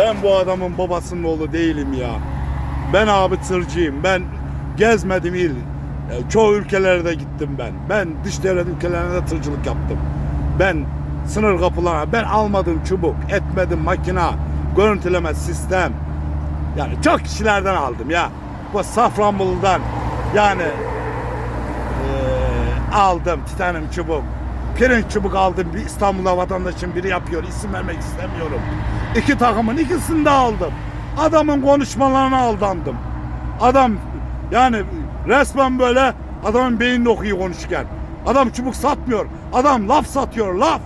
Ben bu adamın babasının oğlu değilim ya. Ben abi tırcıyım. Ben gezmedim il. E, Çoğu ülkelere de gittim ben. Ben dış devlet ülkelerine de tırcılık yaptım. Ben sınır kapılarına ben almadım çubuk, etmedim makina, görüntüleme sistem. Yani çok kişilerden aldım ya. Bu Safranbolu'dan yani eee, aldım titanyum çubuk. Pirinç çubuk aldım. Bir İstanbul'da vatandaşın biri yapıyor. İsim vermek istemiyorum. İki takımın ikisini de aldım. Adamın konuşmalarına aldandım. Adam yani resmen böyle adamın beynini okuyor konuşurken. Adam çubuk satmıyor. Adam laf satıyor laf.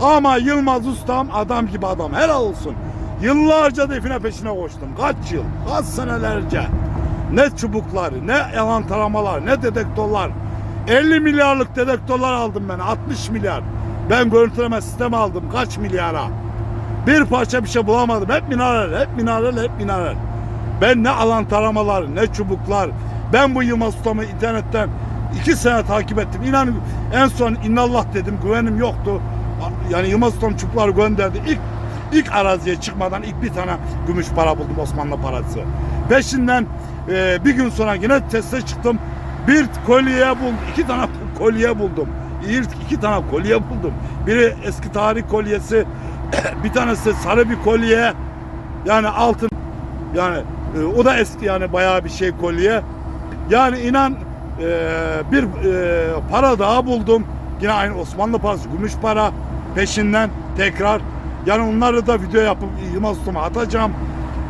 Ama Yılmaz Ustam adam gibi adam. Helal olsun. Yıllarca define peşine koştum. Kaç yıl, kaç senelerce. Ne çubuklar, ne yalan taramalar, ne dedektörler. 50 milyarlık dedektörler aldım ben. 60 milyar. Ben görüntüleme sistemi aldım. Kaç milyara? Bir parça bir şey bulamadım. Hep mineral, hep mineral, hep mineral. Ben ne alan taramalar, ne çubuklar. Ben bu Yılmaz Ustam'ı internetten iki sene takip ettim. İnan en son innallah dedim. Güvenim yoktu. Yani Yılmaz Ustam çubukları gönderdi. İlk ilk araziye çıkmadan ilk bir tane gümüş para buldum Osmanlı parası. Peşinden e, bir gün sonra yine teste çıktım. Bir kolye buldum. iki tane kolye buldum. İlk iki tane kolye buldum. Biri eski tarih kolyesi, bir tanesi sarı bir kolye. Yani altın yani e, o da eski yani bayağı bir şey kolye. Yani inan e, bir e, para daha buldum. Yine aynı Osmanlı parası, gümüş para peşinden tekrar. Yani onları da video yapıp Yılmaz Usta'ma atacağım.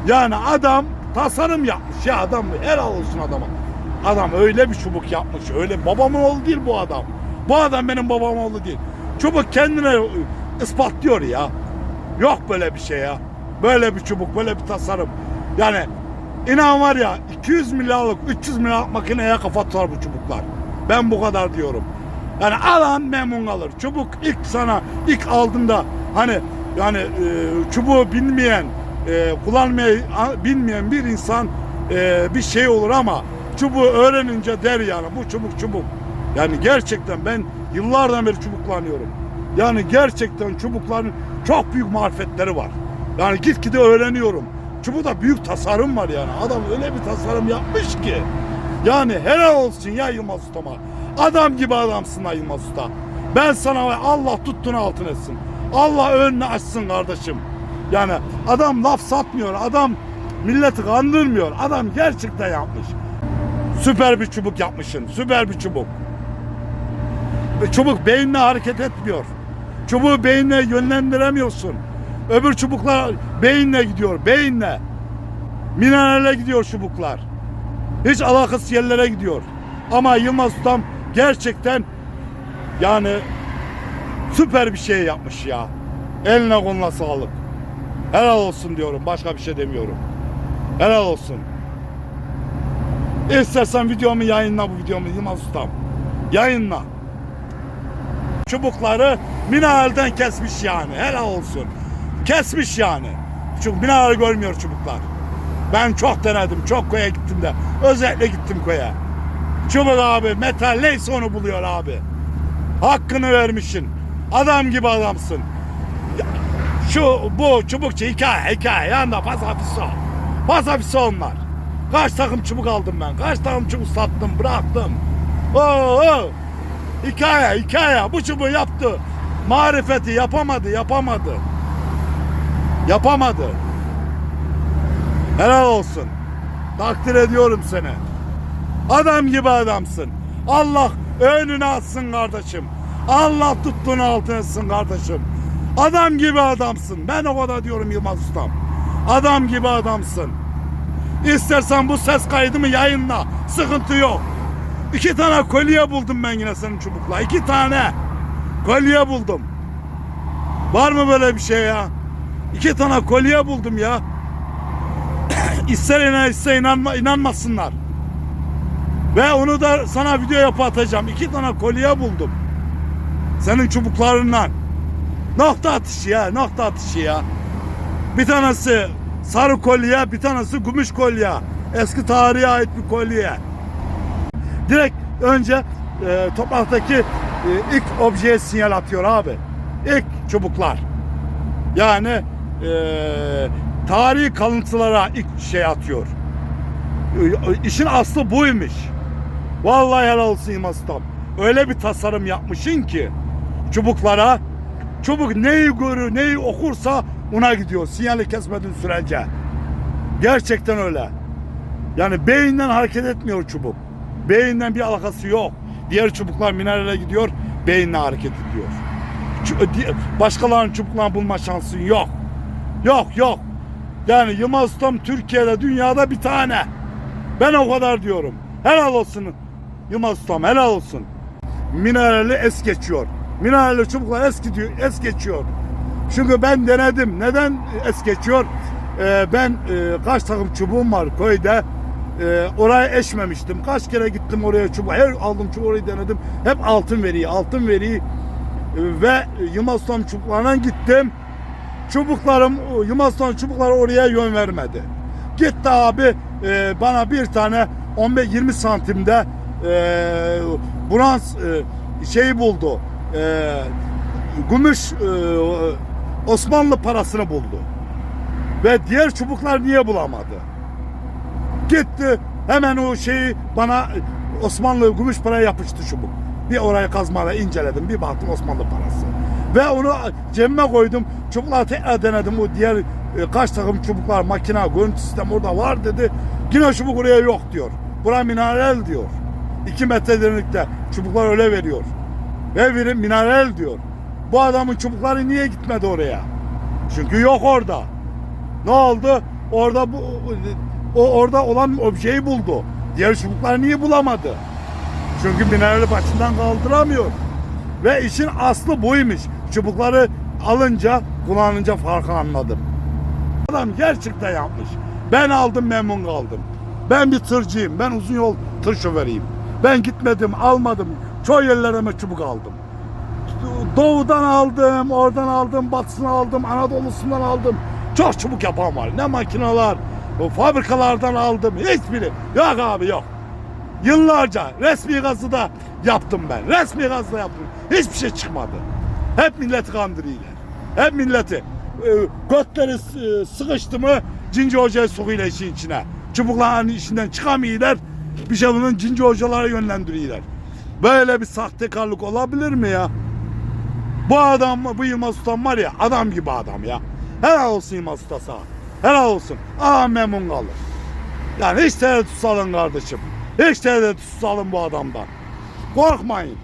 Yani adam tasarım yapmış ya adam helal olsun adama. Adam öyle bir çubuk yapmış. Öyle babamın oğlu değil bu adam. Bu adam benim babamın oğlu değil. Çubuk kendine ispatlıyor ya. Yok böyle bir şey ya. Böyle bir çubuk, böyle bir tasarım. Yani inan var ya 200 milyarlık, 300 milyarlık makineye kafa tutar bu çubuklar. Ben bu kadar diyorum. Yani alan memnun kalır. Çubuk ilk sana ilk aldığında hani yani e, çubuğu bilmeyen, e, kullanmayı bilmeyen bir insan e, bir şey olur ama çubuğu öğrenince der yani bu çubuk çubuk. Yani gerçekten ben yıllardan beri çubuk kullanıyorum. Yani gerçekten çubukların çok büyük marifetleri var. Yani gitgide öğreniyorum. Çubukta büyük tasarım var yani. Adam öyle bir tasarım yapmış ki. Yani helal olsun ya Yılmaz Usta'ma. Adam gibi adamsın ha Yılmaz Usta. Ben sana Allah tuttuğunu altın etsin. Allah önünü açsın kardeşim. Yani adam laf satmıyor. Adam milleti kandırmıyor. Adam gerçekten yapmış. Süper bir çubuk yapmışsın. Süper bir çubuk. Çubuk beyinle hareket etmiyor. Çubuğu beyinle yönlendiremiyorsun. Öbür çubuklar beyinle gidiyor. Beyinle. Minerale gidiyor çubuklar. Hiç alakasız yerlere gidiyor. Ama Yılmaz Ustam gerçekten yani süper bir şey yapmış ya. Eline koluna sağlık. Helal olsun diyorum. Başka bir şey demiyorum. Helal olsun. İstersen videomu yayınla bu videomu Yılmaz Ustam. Yayınla. Çubukları mineralden kesmiş yani. Helal olsun. Kesmiş yani. Çünkü mineral görmüyor çubuklar. Ben çok denedim. Çok koya gittim de. Özellikle gittim koya. Çubuk abi metal neyse onu buluyor abi. Hakkını vermişsin. Adam gibi adamsın. Şu bu çubukçu hikaye hikaye yanında pasafiso. Pasafiso onlar. Kaç takım çubuk aldım ben. Kaç takım çubuk sattım bıraktım. Oo, hikaye hikaye bu çubuğu yaptı. Marifeti yapamadı yapamadı. Yapamadı. Helal olsun. Takdir ediyorum seni. Adam gibi adamsın. Allah önüne atsın kardeşim. Allah tuttuğunu altına etsin kardeşim. Adam gibi adamsın. Ben o kadar diyorum Yılmaz Ustam. Adam gibi adamsın. İstersen bu ses kaydımı yayınla. Sıkıntı yok. İki tane kolye buldum ben yine senin çubukla. İki tane kolye buldum. Var mı böyle bir şey ya? İki tane kolye buldum ya. İster inan ister inanma, inanmasınlar. Ve onu da sana video yapıp atacağım. İki tane kolye buldum. Senin çubuklarından. Nokta atışı ya, nokta atışı ya. Bir tanesi sarı kolye, bir tanesi gümüş kolye. Eski tarihe ait bir kolye. Direkt önce e, topraktaki e, ilk objeye sinyal atıyor abi. İlk çubuklar. Yani eee tarihi kalıntılara ilk şey atıyor. E, İşin aslı buymuş. Vallahi helal olsun Yılmaz Ustam. Öyle bir tasarım yapmışsın ki çubuklara çubuk neyi görür neyi okursa ona gidiyor. Sinyali kesmediğin sürece. Gerçekten öyle. Yani beyinden hareket etmiyor çubuk. Beyinden bir alakası yok. Diğer çubuklar minerale gidiyor, beyinle hareket ediyor. Di- Başkalarının çubuklarını bulma şansın yok. Yok yok. Yani Yılmaz Ustam Türkiye'de, dünyada bir tane. Ben o kadar diyorum. Helal olsun Yılmaz Ustam, helal olsun. Minerali es geçiyor. Minerali çubuklar es gidiyor, es geçiyor. Çünkü ben denedim. Neden es geçiyor? Ee, ben e, kaç takım çubuğum var köyde. Ee, oraya eşmemiştim. Kaç kere gittim oraya çubuğu. Her aldım çubuğu orayı denedim. Hep altın veriyi, altın veriyi. Ee, ve Ustam çubuklarına gittim. Çubuklarım, Ustam çubukları oraya yön vermedi. Gitti abi e, bana bir tane 15-20 santimde e, bronz e, şeyi buldu. E, gümüş e, Osmanlı parasını buldu. Ve diğer çubuklar niye bulamadı? Gitti hemen o şeyi bana Osmanlı gümüş paraya yapıştı çubuk. Bir oraya kazmayla inceledim. Bir baktım Osmanlı parası. Ve onu cebime koydum. Çubukları tekrar denedim. O diğer e, kaç takım çubuklar, makina, görüntü sistem orada var dedi. Yine çubuk oraya yok diyor. Bura mineral diyor. 2 metre derinlikte. Çubuklar öyle veriyor. Ve biri mineral diyor. Bu adamın çubukları niye gitmedi oraya? Çünkü yok orada. Ne oldu? Orada bu o orada olan objeyi buldu. Diğer çubukları niye bulamadı? Çünkü minerali başından kaldıramıyor. Ve işin aslı buymuş. Çubukları alınca, kullanınca farkı anladım. Adam gerçekten yapmış. Ben aldım memnun kaldım. Ben bir tırcıyım. Ben uzun yol tır şoförüyüm. Ben gitmedim, almadım. Çoğu yerlerime çubuk aldım. Doğudan aldım, oradan aldım, batısını aldım, Anadolu'sundan aldım. Çok çubuk yapan var. Ne makineler, bu fabrikalardan aldım. Hiçbiri. Yok abi yok. Yıllarca resmi gazı yaptım ben. Resmi gazda yaptım. Hiçbir şey çıkmadı. Hep milleti kandırıyorlar. Hep milleti. E, götleri e, sıkıştı mı cinci hocayı sokuyorlar işin içine. Çubukların içinden çıkamıyorlar. Bir şey bunun cinci hocalara yönlendiriyorlar. Böyle bir sahtekarlık olabilir mi ya? Bu adam, bu Yılmaz Ustam var ya adam gibi adam ya. Helal olsun Yılmaz Usta sana. Helal olsun. Aa memnun kalır. Yani hiç tereddüt salın kardeşim. Hiç tereddüt salın bu adamdan. Korkmayın.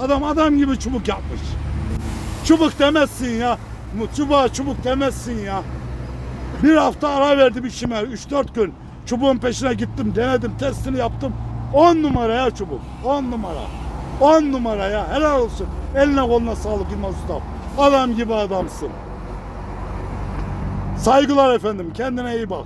Adam adam gibi çubuk yapmış. Çubuk demezsin ya. Bu Çubuğa çubuk demezsin ya. Bir hafta ara verdim işime. 3-4 gün. Çubuğun peşine gittim. Denedim. Testini yaptım. 10 numara ya çubuk. 10 numara. 10 numara ya. Helal olsun. Eline koluna sağlık Yılmaz Usta. Adam gibi adamsın. Saygılar efendim. Kendine iyi bak.